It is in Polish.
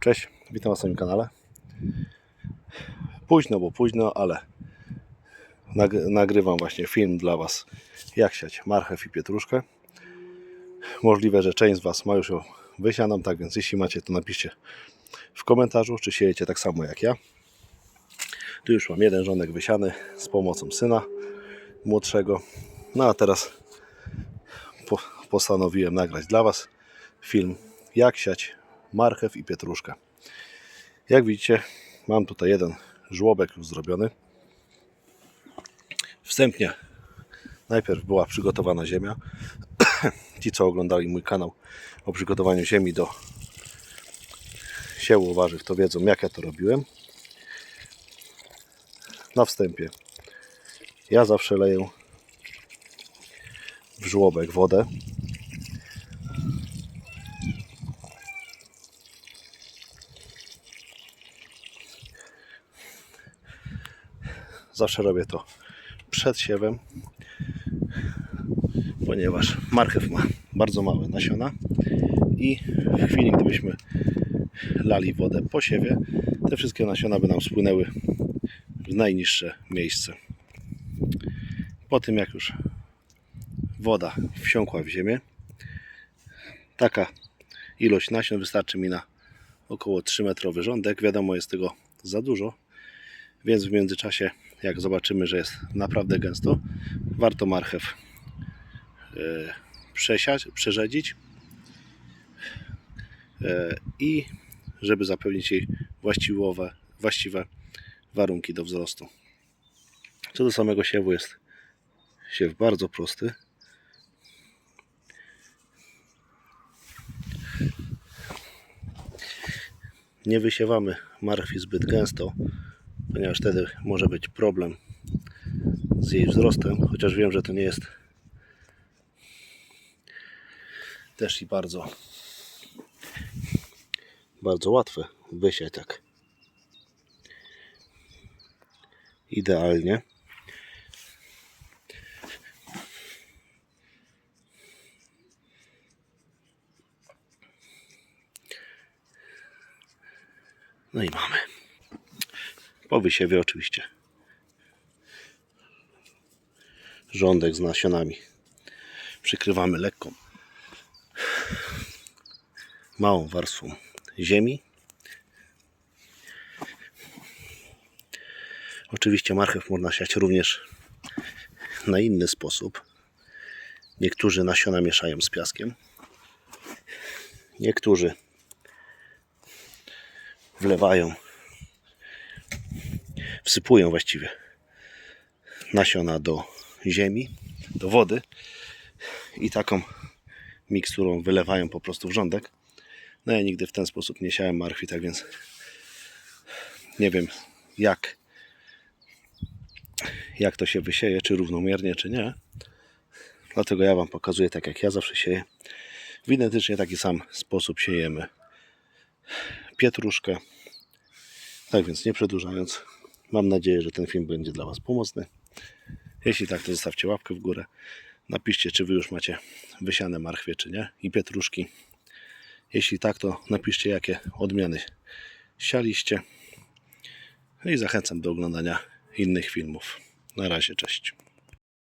Cześć, witam Was na moim kanale. Późno, bo późno, ale nag- nagrywam właśnie film dla Was, jak siać marchew i pietruszkę. Możliwe, że część z Was ma już ją wysianą, tak więc jeśli macie, to napiszcie w komentarzu, czy siejecie tak samo jak ja. Tu już mam jeden rządek wysiany z pomocą syna młodszego. No a teraz po- postanowiłem nagrać dla Was film, jak siać marchew i pietruszkę. Jak widzicie, mam tutaj jeden żłobek już zrobiony. Wstępnie najpierw była przygotowana ziemia. Ci, co oglądali mój kanał o przygotowaniu ziemi do siewu warzyw, to wiedzą, jak ja to robiłem. Na wstępie ja zawsze leję w żłobek wodę. Zawsze robię to przed siewem, ponieważ marchew ma bardzo małe nasiona i w chwili, gdybyśmy lali wodę po siewie, te wszystkie nasiona by nam spłynęły w najniższe miejsce. Po tym, jak już woda wsiąkła w ziemię, taka ilość nasion wystarczy mi na około 3-metrowy rządek. Wiadomo, jest tego za dużo, więc w międzyczasie, jak zobaczymy, że jest naprawdę gęsto, warto marchew e, przesiać, przerzedzić e, i żeby zapewnić jej właściwowe, właściwe warunki do wzrostu. Co do samego siewu jest siew bardzo prosty. Nie wysiewamy marchwi zbyt gęsto, ponieważ wtedy może być problem z jej wzrostem, chociaż wiem, że to nie jest też i bardzo bardzo łatwe wysiać tak idealnie. No i mamy. Po wysiewie oczywiście. Rządek z nasionami. Przykrywamy lekką małą warstwą ziemi. Oczywiście marchew można siać również na inny sposób. Niektórzy nasiona mieszają z piaskiem. Niektórzy wlewają, wsypują właściwie nasiona do ziemi, do wody i taką miksturą wylewają po prostu w rządek. No ja nigdy w ten sposób nie siałem marchwi, tak więc nie wiem jak jak to się wysieje, czy równomiernie, czy nie. Dlatego ja Wam pokazuję tak jak ja zawsze sieję. W identycznie taki sam sposób siejemy pietruszkę. Tak więc nie przedłużając, mam nadzieję, że ten film będzie dla Was pomocny. Jeśli tak, to zostawcie łapkę w górę. Napiszcie, czy Wy już macie wysiane marchwie, czy nie i pietruszki. Jeśli tak, to napiszcie, jakie odmiany sialiście. No i zachęcam do oglądania innych filmów. Na razie, cześć.